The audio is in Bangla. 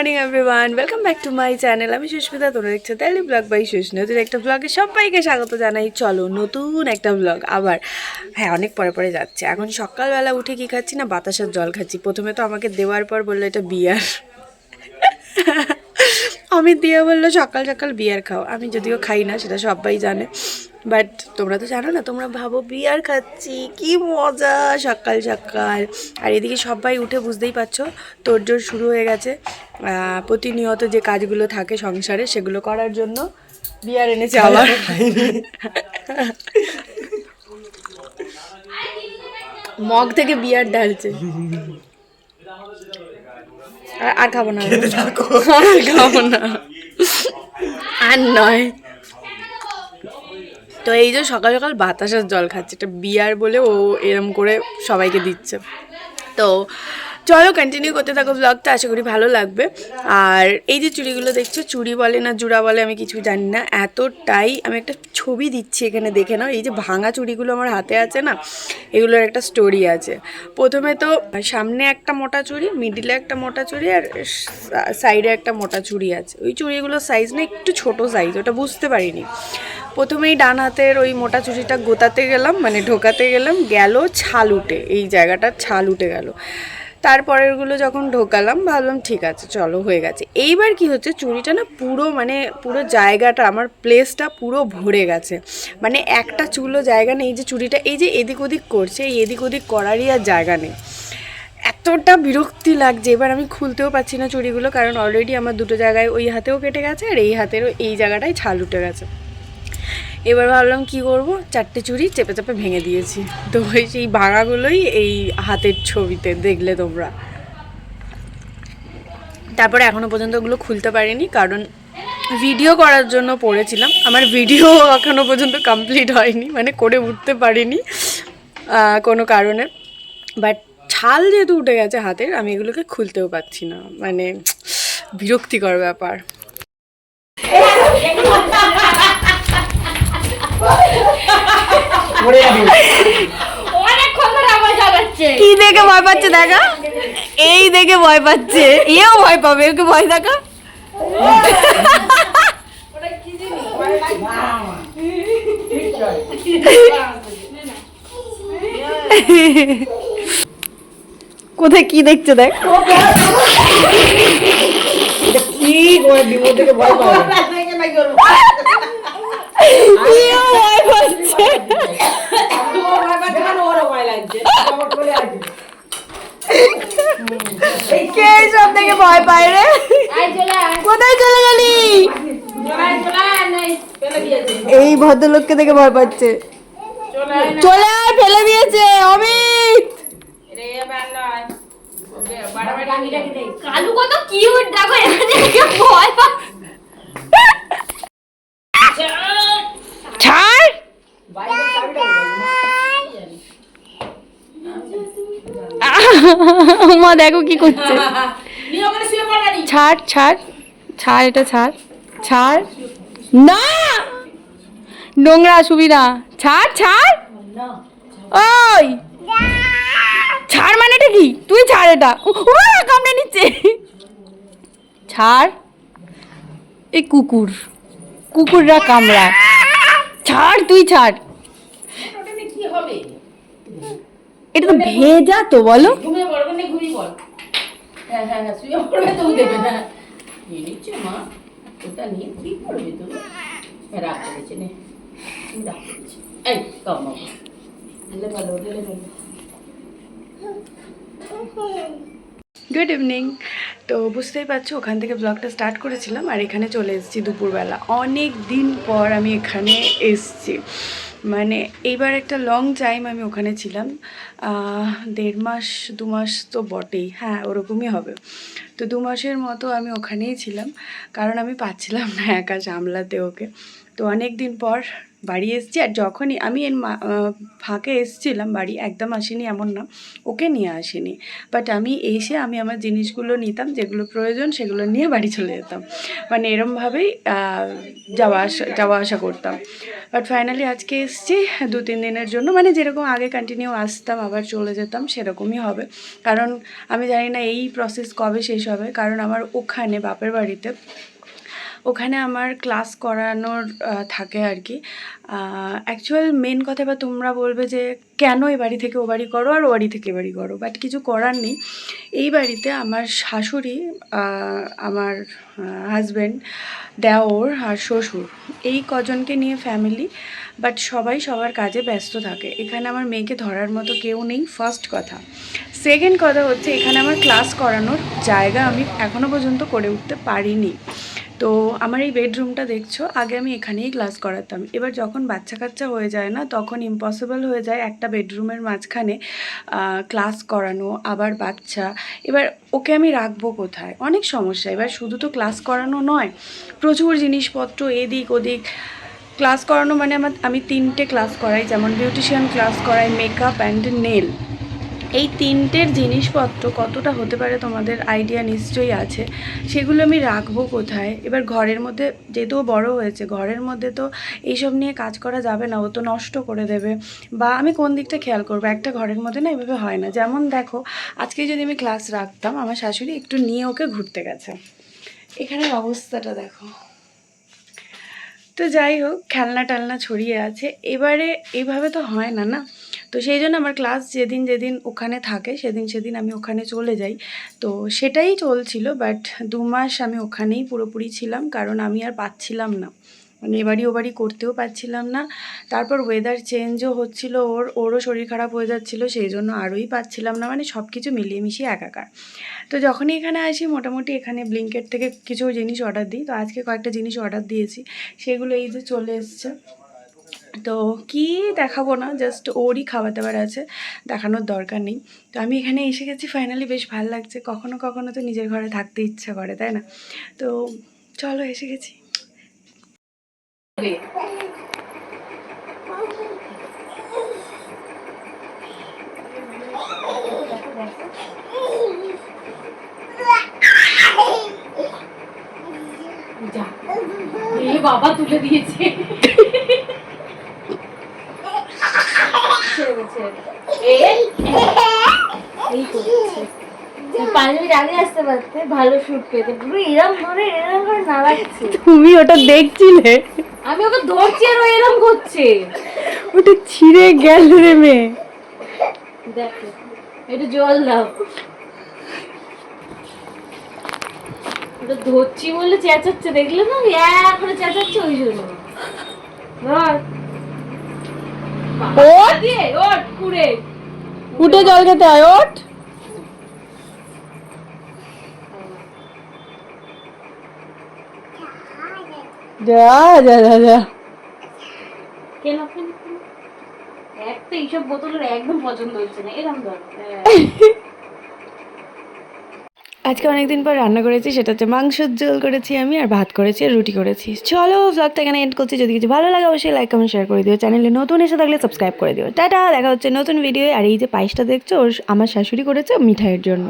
Morning everyone welcome back to my channel আমি সুস্মিতা, তোমরা দেখছ তাহলে ব্লগ বাই সুস্মি নতুন একটা ব্লগে সবাইকে স্বাগত জানাই। চলো, নতুন একটা ব্লগ আবার। হ্যাঁ অনেক পরে পরে যাচ্ছে। এখন সকালবেলা উঠে কি খাচ্ছি না, বাতাসের জল খাচ্ছি। প্রথমে তো আমাকে দেওয়ার পর বলল এটা বিয়ার আমি দিয়ে বলল সকাল সকাল বিয়ার খাও। আমি যদিও খাই না সেটা সবাই জানে। বাট তোমরা তো জানো না তোমরা ভাবো বিয়ার খাচ্ছি কি মজা সকাল সকাল। আর এদিকে সবাই উঠে বুঝতেই পারছ তোড়জোড় শুরু হয়ে গেছে। প্রতিনিয়ত যে কাজগুলো থাকে সংসারে সেগুলো করার জন্য বিয়ার এনেছে আবার। মগ থেকে বিয়ার ঢালছে। আর- খাব না। আর খাব না। আর নয়। তো এই যে সকাল সকাল বাতাসের জল খাচ্ছে এটা বিয়ার বলে ও এরম করে সবাইকে দিচ্ছে। তো চলো কন্টিনিউ করতে থাকো ব্লগটা আশা করি ভালো লাগবে। আর এই যে চুড়িগুলো দেখছ, চুড়ি বলে না, জুড়া বলে, আমি কিছু জানি না, এতটাই আমি একটা ছবি দিচ্ছি এখানে, দেখে নাও, এই যে ভাঙা চুড়িগুলো আমার হাতে আছে না, এগুলোর একটা স্টোরি আছে। প্রথমে তো সামনে একটা মোটা চুড়ি মিডিলে একটা মোটা চুড়ি, আর সাইডে একটা মোটা চুড়ি আছে। ওই চুড়িগুলোর সাইজ না একটু ছোট সাইজ ওটা বুঝতে পারিনি। প্রথমেই ডান হাতের ওই মোটা চুড়িটা গোতাতে গেলাম মানে ঢোকাতে গেলাম, গেল ছাল উঠে, এই জায়গাটার ছাল উঠে গেল। তারপরেরগুলো যখন ঢোকালাম, ভাবলাম ঠিক আছে, চলো হয়ে গেছে। এইবার কি হচ্ছে, চুড়িটা না পুরো মানে পুরো জায়গাটা, আমার প্লেসটা পুরো ভরে গেছে। মানে একটা চুলো জায়গা নেই যে চুড়িটা, এই যে এদিক ওদিক করছে, এই এদিক ওদিক করারই আর জায়গা নেই। এতটা বিরক্তি লাগছে, এবার আমি খুলতেও পারছি না চুড়িগুলো, কারণ অলরেডি আমার দুটো জায়গায় ওই হাতেও কেটে গেছে, আর এই হাতেরও এই জায়গাটায় ছাল উঠে গেছে। এবার ভাবলাম কি করব চারটে চুড়ি চেপে চেপে ভেঙে দিয়েছি তো ওই সেই ভাঙাগুলোই এই হাতের ছবিতে দেখলে তোমরা তারপরে এখনও পর্যন্ত ওগুলো খুলতে পারিনি কারণ ভিডিও করার জন্য পড়েছিলাম আমার ভিডিও এখনও পর্যন্ত কমপ্লিট হয়নি মানে করে উঠতে পারিনি কোনো কারণে বাট ছাল যেহেতু উঠে গেছে হাতের আমি এগুলোকে খুলতেও পারছি না মানে বিরক্তিকর ব্যাপার কি দেখে ভয় পাচ্ছে দেখা? এই দেখে ভয় পাচ্ছে। এও ভয় পাবে ওকে ভয় দেখা? কোথায় কি দেখছে দেখ? এও ভয় পাচ্ছে কে সব থেকে ভয় পায় রে? কোথায় চলে গেলি? এই ভদ্রলোককে দেখে ভয় পাচ্ছে। চলে আয়, ফেলে দিয়েছে, অমিত! কালু কত কিউট দেখো ভয় পা মা দেখো কি করছে। ছাড় ছাড় ছাড় এটা ছাড়। ছাড়। না! নোংরা সুবিধা। ছাড় ছাড়। ওই! ছাড় মানে এটা কি? তুই ছাড় এটা। কামড়ে নিচ্ছে। ছাড়। এই কুকুর। কুকুররা কামড়ায়। ছাড় তুই ছাড়। কি হবে? এটা তো ভেজা তো বলো। ঘুমিয়ে পড় ঘুমিয়ে পড়। হ্যাঁ হ্যাঁ হ্যাঁ শুয়ে পড়বে তো দেবে না। মা ওটা নিয়ে কি করবে তুমি হ্যাঁ, রাগ করেছে নে। তুমি করেছে। এই কম ঢেলে গুড ইভিনিং তো বুঝতেই পারছ ওখান থেকে ব্লগটা স্টার্ট করেছিলাম আর এখানে চলে এসেছি দুপুরবেলা। অনেক দিন পর আমি এখানে এসেছি। মানে এইবার একটা লং টাইম আমি ওখানে ছিলাম। দেড় মাস, দু মাস তো বটেই। হ্যাঁ ওরকমই হবে। তো দু মাসের মতো আমি ওখানেই ছিলাম। কারণ আমি পাচ্ছিলাম না একা সামলাতে ওকে। তো অনেক দিন পর বাড়ি এসেছি আর যখনই আমি এর ফাঁকে এসেছিলাম, বাড়ি একদম আসিনি এমন না, ওকে নিয়ে আসিনি। বাট আমি এসে আমি আমার জিনিসগুলো নিতাম, যেগুলো প্রয়োজন সেগুলো নিয়ে বাড়ি চলে যেতাম। মানে এরমভাবেই যাওয়া আসা যাওয়া আসা করতাম। বাট ফাইনালি আজকে এসছি দু, তিন দিনের জন্য। মানে যেরকম আগে কন্টিনিউ আসতাম, আবার চলে যেতাম, সেরকমই হবে। কারণ আমি জানি না এই প্রসেস কবে শেষ হবে। কারণ আমার ওখানে বাপের বাড়িতে ওখানে আমার ক্লাস করানোর থাকে আর কি অ্যাকচুয়াল মেন কথা বা তোমরা বলবে যে কেন এই বাড়ি থেকে ও বাড়ি করো আর ও বাড়ি থেকে এ বাড়ি করো? বাট কিছু করার নেই। এই বাড়িতে আমার শাশুড়ি আমার হাজব্যান্ড দেওর আর শ্বশুর, এই কজনকে নিয়ে ফ্যামিলি বাট সবাই সবার কাজে ব্যস্ত থাকে। এখানে আমার মেয়েকে ধরার মতো কেউ নেই ফার্স্ট কথা। সেকেন্ড কথা হচ্ছে, এখানে আমার ক্লাস করানোর জায়গা আমি এখনও পর্যন্ত করে উঠতে পারিনি। তো আমার এই বেডরুমটা দেখছ, আগে আমি এখানেই ক্লাস করাতাম। এবার যখন বাচ্চা কাচ্চা হয়ে যায় না, তখন ইম্পসিবল হয়ে যায় একটা বেডরুমের মাঝখানে ক্লাস করানো, আবার বাচ্চা। এবার ওকে আমি রাখব কোথায়? অনেক সমস্যা। এবার শুধু তো ক্লাস করানো নয়, প্রচুর জিনিসপত্র এদিক ওদিক। ক্লাস করানো মানে আমার, আমি তিনটে ক্লাস করাই, যেমন বিউটিশিয়ান ক্লাস করাই মেকআপ অ্যান্ড নেল এই তিনটের জিনিসপত্র কতটা হতে পারে তোমাদের আইডিয়া নিশ্চয়ই আছে। সেগুলো আমি রাখব কোথায়? এবার ঘরের মধ্যে যেহেতু বড় হয়েছে, ঘরের মধ্যে তো এইসব নিয়ে কাজ করা যাবে না, ও তো নষ্ট করে দেবে। বা আমি কোন দিকটা খেয়াল করব? একটা ঘরের মধ্যে না এভাবে হয় না। যেমন দেখো, আজকে যদি আমি ক্লাস রাখতাম, আমার শাশুড়ি একটু নিয়ে ওকে ঘুরতে গেছে। এখানের অবস্থাটা দেখো। তো যাই হোক খেলনা টালনা ছড়িয়ে আছে। এবারে এইভাবে তো হয় না না? তো সেই জন্য আমার ক্লাস যেদিন যেদিন ওখানে থাকে, সেদিন সেদিন আমি ওখানে চলে যাই। তো সেটাই চলছিল বাট দু মাস আমি ওখানেই পুরোপুরি ছিলাম, কারণ আমি আর পাচ্ছিলাম না। মানে এবারই ও বাড়ি করতেও পারছিলাম না। তারপর ওয়েদার চেঞ্জও হচ্ছিল, ওর, ওরও শরীর খারাপ হয়ে যাচ্ছিল, সেই জন্য আরোই পাচ্ছিলাম না মানে সব কিছু মিলিয়ে মিশিয়ে একাকার। তো যখনই এখানে আসি, মোটামুটি এখানে ব্লিঙ্কেট থেকে কিছু জিনিস অর্ডার দিই। তো আজকে কয়েকটা জিনিস অর্ডার দিয়েছি, সেগুলো এই যে চলে এসছে। তো কি দেখাবো না জাস্ট ওরই খাবার দাবার আছে, দেখানোর দরকার নেই। তো আমি এখানে এসে গেছি ফাইনালি বেশ ভালো লাগছে। কখনো কখনো তো নিজের ঘরে থাকতে ইচ্ছা করে, তাই না? তো চলো এসে গেছি। বাবা তুলে দিয়েছে। ছেড়ে দে, ছেড়ে দে। এ, এই করছে। পাঞ্জাবি আগে আসতে পারতে ভালো শুট পেতে। পুরো এরম ধরে এরম করে নাড়াচ্ছে। তুমি ওটা দেখছিলে? আমি ওকে ধরছি আর ও এরম করছে। ওটা ছিঁড়ে গেল রে মেয়ে। দেখো একটু জল দাও। ওটা ধরছি বলে চেঁচাচ্ছে দেখলে না? এক করে চেঁচাচ্ছে ওই জন্য। ধর। কুড়ে উঠে জল খেতে হয় ওট যা যা যা যা কেন কেন কেন? এক তো এইসব বোতলের একদম পছন্দ হচ্ছে না এরকম ধর। আজকে অনেকদিন পর রান্না করেছি, সেটা হচ্ছে মাংসের ঝোল করেছি আমি আর ভাত করেছি আর রুটি করেছি। চলো ব্লগটা এখানে এন্ড করছি। যদি কিছু ভালো লাগে অবশ্যই লাইক কমেন্ট শেয়ার করে দিও। চ্যানেলে নতুন এসে থাকলে সাবস্ক্রাইব করে দিও। টাটা, দেখা হচ্ছে নতুন ভিডিও আর এই যে পায়েসটা দেখছ, ওর আমার শাশুড়ি করেছে মিঠাইয়ের জন্য।